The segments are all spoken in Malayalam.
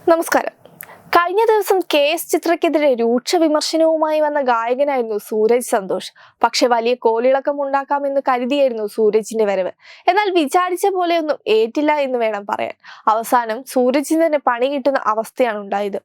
നമസ്കാരം കഴിഞ്ഞ ദിവസം കെ എസ് ചിത്രയ്ക്കെതിരെ രൂക്ഷ വിമർശനവുമായി വന്ന ഗായകനായിരുന്നു സൂരജ് സന്തോഷ്. പക്ഷെ വലിയ കോലിളക്കം ഉണ്ടാക്കാമെന്ന് കരുതിയായിരുന്നു സൂരജിന്റെ വരവ്. എന്നാൽ വിചാരിച്ച പോലെയൊന്നും ഏറ്റില്ല എന്ന് വേണം പറയാൻ. അവസാനം സൂരജിന് തന്നെ പണി കിട്ടുന്ന അവസ്ഥയാണ് ഉണ്ടായത്.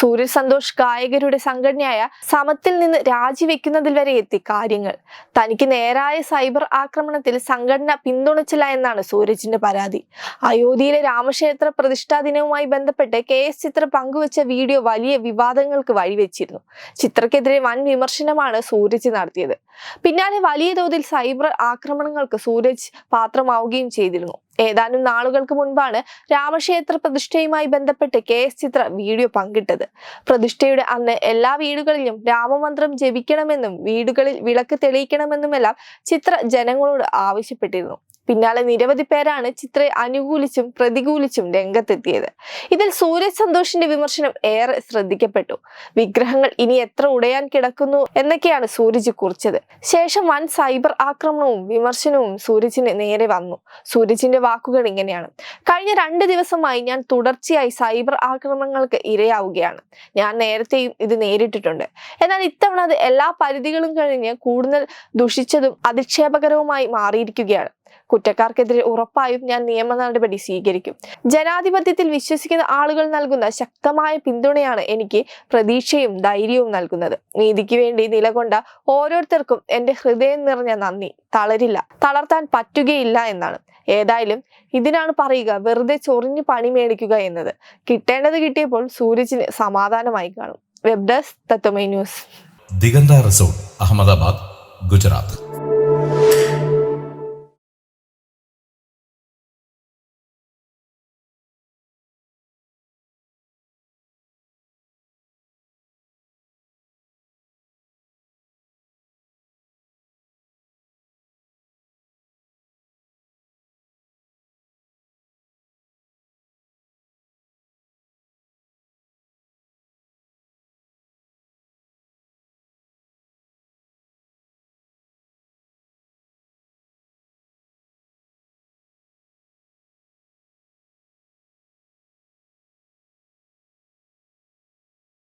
സൂരജ് സന്തോഷ് ഗായകരുടെ സംഘടനയായ സമത്തിൽ നിന്ന് രാജിവെക്കുന്നതിൽ വരെ എത്തി കാര്യങ്ങൾ. തനിക്ക് നേരായ സൈബർ ആക്രമണത്തിൽ സംഘടന പിന്തുണച്ചില്ല എന്നാണ് സൂരജിന്റെ പരാതി. അയോധ്യയിലെ രാമക്ഷേത്ര പ്രതിഷ്ഠാ ദിനവുമായി ബന്ധപ്പെട്ട് കെ എസ് ചിത്ര പങ്കുവച്ച വീഡിയോ വലിയ വിവാദങ്ങൾക്ക് വഴിവെച്ചിരുന്നു ചിത്രക്കെതിരെ വൻ വിമർശനമാണ് സൂരജ് നടത്തിയത്. പിന്നാലെ വലിയ തോതിൽ സൈബർ ആക്രമണങ്ങൾക്ക് സൂരജ് പാത്രമാവുകയും ചെയ്തിരുന്നു. ഏതാനും നാളുകൾക്ക് മുൻപാണ് രാമക്ഷേത്ര പ്രതിഷ്ഠയുമായി ബന്ധപ്പെട്ട് കെ എസ് ചിത്ര വീഡിയോ പങ്കിട്ടത്. പ്രതിഷ്ഠയുടെ അന്ന് എല്ലാ വീടുകളിലും രാമമന്ത്രം ജപിക്കണമെന്നും വീടുകളിൽ വിളക്ക് തെളിയിക്കണമെന്നുമെല്ലാം ചിത്ര ജനങ്ങളോട് ആവശ്യപ്പെട്ടിരുന്നു. പിന്നാലെ നിരവധി പേരാണ് ചിത്രയെ അനുകൂലിച്ചും പ്രതികൂലിച്ചും രംഗത്തെത്തിയത്. ഇതിൽ സൂര്യ സന്തോഷിന്റെ വിമർശനം ഏറെ ശ്രദ്ധിക്കപ്പെട്ടു. വിഗ്രഹങ്ങൾ ഇനി എത്ര ഉടയാൻ കിടക്കുന്നു എന്നൊക്കെയാണ് സൂരജ് കുറിച്ചത്. ശേഷം വൻ സൈബർ ആക്രമണവും വിമർശനവും സൂരജിന് നേരെ വന്നു. സൂരജിന്റെ വാക്കുകൾ ഇങ്ങനെയാണ്. കഴിഞ്ഞ രണ്ട് ദിവസമായി ഞാൻ തുടർച്ചയായി സൈബർ ആക്രമണങ്ങൾക്ക് ഇരയാവുകയാണ്. ഞാൻ നേരത്തെയും ഇത് നേരിട്ടിട്ടുണ്ട്. എന്നാൽ ഇത്തവണ അത് എല്ലാ പരിധികളും കഴിഞ്ഞ് കൂടുതൽ ദുഷിച്ചതും അധിക്ഷേപകരവുമായി മാറിയിരിക്കുകയാണ്. കുറ്റക്കാർക്കെതിരെ ഉറപ്പായും ഞാൻ നിയമ നടപടി സ്വീകരിക്കും. ജനാധിപത്യത്തിൽ വിശ്വസിക്കുന്ന ആളുകൾ നൽകുന്ന ശക്തമായ പിന്തുണയാണ് എനിക്ക് പ്രതീക്ഷയും ധൈര്യവും നൽകുന്നത്. നീതിക്ക് വേണ്ടി നിലകൊണ്ട ഓരോരുത്തർക്കും എന്റെ ഹൃദയം നിറഞ്ഞ നന്ദി. തളരില്ല. തളർത്താൻ പറ്റുകയില്ല എന്നാണ്. ഏതായാലും ഇതിനാണ് പറയുക വെറുതെ ചൊറിഞ്ഞ് പണി മേടിക്കുക എന്നത്. കിട്ടേണ്ടത് കിട്ടിയപ്പോൾ സൂരജിന് സമാധാനമായി കാണും. Web desk Tatwamayi news. Diganta resort Ahmedabad Gujarat.